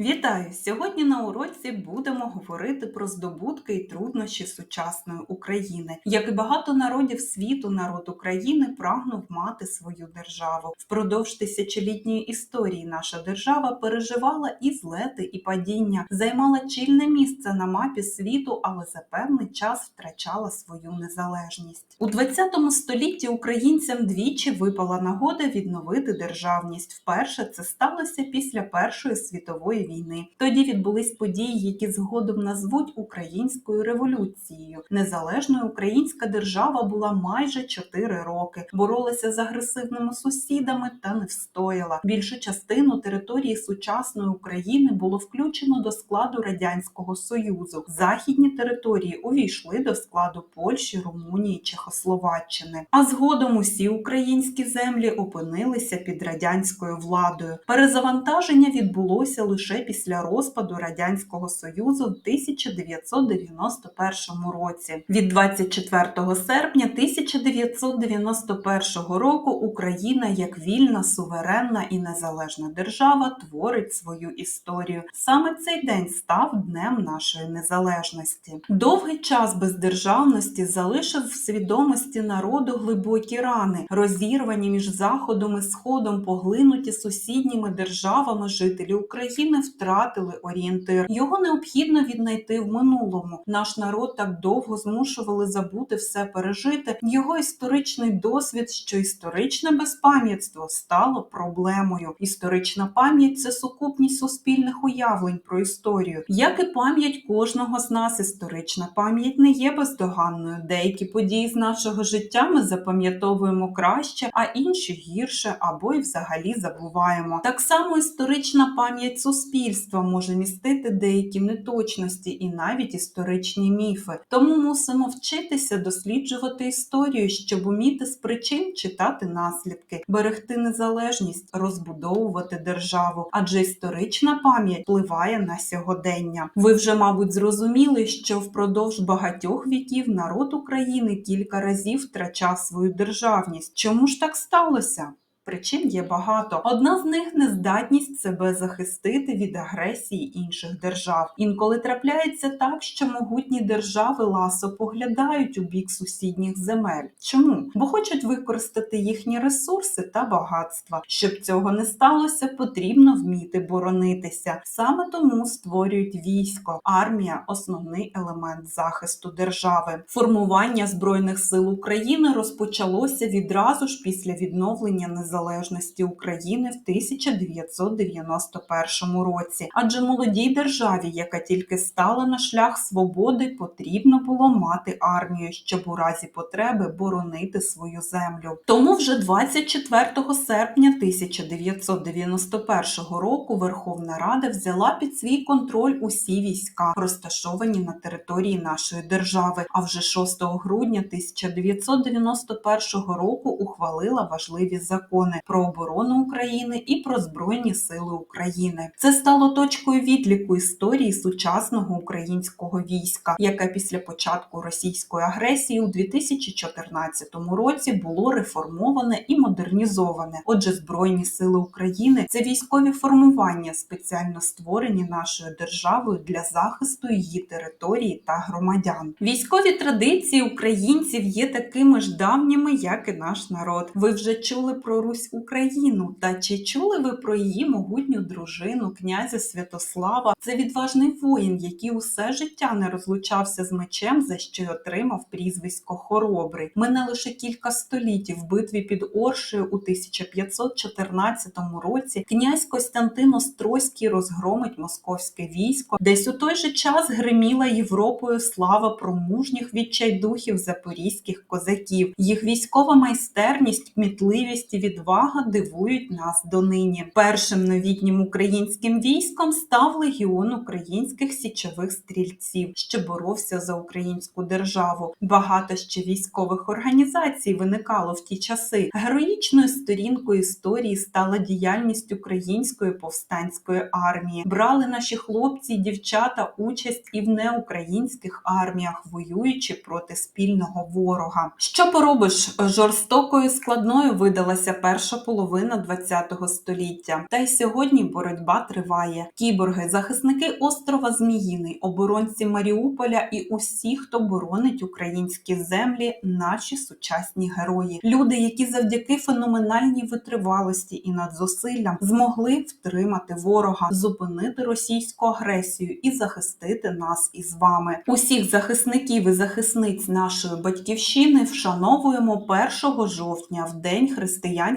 Вітаю! Сьогодні на уроці будемо говорити про здобутки і труднощі сучасної України. Як і багато народів світу, народ України прагнув мати свою державу. Впродовж тисячолітньої історії наша держава переживала і злети, і падіння, займала чільне місце на мапі світу, але за певний час втрачала свою незалежність. У 20 столітті українцям двічі випала нагода відновити державність. Вперше це сталося після Першої світової війни. Тоді відбулись події, які згодом назвуть українською революцією. Незалежною українська держава була майже 4 роки, боролася з агресивними сусідами та не встояла. Більшу частину території сучасної України було включено до складу радянського союзу. Західні території увійшли до складу Польщі, Румунії, Чехословаччини. А згодом усі українські землі опинилися під радянською владою. Перезавантаження відбулося лише після розпаду радянського союзу в 1991 році. Від 24 серпня 1991 року Україна як вільна, суверенна і незалежна держава творить свою історію. Саме цей день став днем нашої незалежності. Довгий час бездержавності залишив в свідомості народу глибокі рани, розірвані між заходом і сходом, поглинуті сусідніми державами жителі України втратили орієнтир. Його необхідно віднайти в минулому. Наш народ так довго змушували забути все пережити. Його історичний досвід, що історичне безпам'ятство стало проблемою. Історична пам'ять це сукупність суспільних уявлень про історію. Як і пам'ять кожного з нас, історична пам'ять не є бездоганною. Деякі події з нашого життя ми запам'ятовуємо краще, а інші гірше або й взагалі забуваємо. Так само історична пам'ять суспільства може містити деякі неточності і навіть історичні міфи. Тому мусимо вчитися досліджувати історію, щоб уміти з причин читати наслідки, берегти незалежність, розбудовувати державу, адже історична пам'ять впливає на сьогодення. Ви вже, мабуть, зрозуміли, що впродовж багатьох віків народ України кілька разів втрачав свою державність. Чому ж так сталося? Причин є багато. Одна з них нездатність себе захистити від агресії інших держав. Інколи трапляється так, що могутні держави ласо поглядають у бік сусідніх земель. Чому? Бо хочуть використати їхні ресурси та багатства. Щоб цього не сталося, потрібно вміти боронитися. Саме тому створюють військо. Армія основний елемент захисту держави. Формування збройних сил України розпочалося відразу ж після відновлення незалежності незалежності України в 1991 році. Адже молодій державі, яка тільки стала на шлях свободи, потрібно було мати армію, щоб у разі потреби боронити свою землю. Тому вже 24 серпня 1991 року Верховна Рада взяла під свій контроль усі війська, розташовані на території нашої держави. А вже 6 грудня 1991 року ухвалила важливі закони про оборону України і про Збройні Сили України. Це стало точкою відліку історії сучасного українського війська, яке після початку російської агресії у 2014 році було реформоване і модернізоване. Отже, Збройні Сили України це військові формування, спеціально створені нашою державою для захисту її території та громадян. Військові традиції українців є такими ж давніми, як і наш народ. Ви вже чули про Русь Україну. Та чи чули ви про її могутню дружину, князя Святослава? Це відважний воїн, який усе життя не розлучався з мечем, за що й отримав прізвисько Хоробрий. Мине лише кілька століть в битві під Оршею у 1514 році. Князь Костянтин Острозький розгромить московське військо. Десь у той же час гриміла Європою слава про мужніх відчайдухів запорізьких козаків. Їх військова майстерність, кмітливість і відвага дивують нас донині. Першим новітнім українським військом став легіон українських січових стрільців, що боровся за українську державу. Багато ще військових організацій виникало в ті часи. Героїчною сторінкою історії стала діяльність української повстанської армії. Брали наші хлопці і дівчата участь і в неукраїнських арміях, воюючи проти спільного ворога. Що поробиш? Жорстокою складною видалася перша половина ХХ століття. Та й сьогодні боротьба триває. Кіборги, захисники острова Зміїний, оборонці Маріуполя і усі, хто боронить українські землі, наші сучасні герої. Люди, які завдяки феноменальній витривалості і надзусиллям змогли втримати ворога, зупинити російську агресію і захистити нас із вами. Усіх захисників і захисниць нашої батьківщини вшановуємо 1 жовтня в день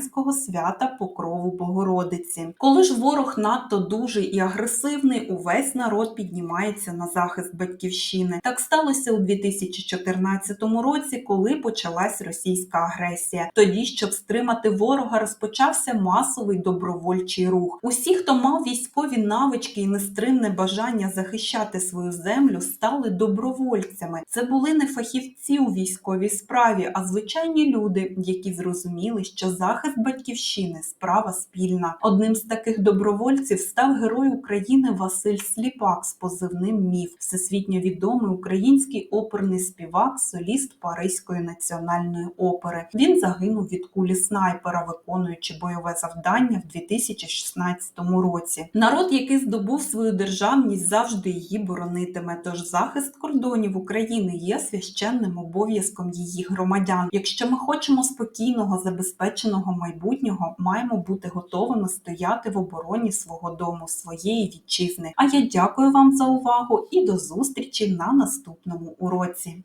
християнського свята Покрову Богородиці. Коли ж ворог надто дужий і агресивний, увесь народ піднімається на захист батьківщини. Так сталося у 2014 році, коли почалась російська агресія. Тоді, щоб стримати ворога, розпочався масовий добровольчий рух. Усі, хто мав військові навички і нестримне бажання захищати свою землю, стали добровольцями. Це були не фахівці у військовій справі, а звичайні люди, які зрозуміли, що захист батьківщини справа спільна. Одним з таких добровольців став герой України Василь Сліпак з позивним Міф, всесвітньо відомий український оперний співак, соліст Паризької національної опери. Він загинув від кулі снайпера, виконуючи бойове завдання в 2016 році. Народ, який здобув свою державність, завжди її боронитиме. Тож захист кордонів України є священним обов'язком її громадян. Якщо ми хочемо спокійного, забезпеченого майбутнього, маємо бути готовими стояти в обороні свого дому, своєї вітчизни. А я дякую вам за увагу і до зустрічі на наступному уроці.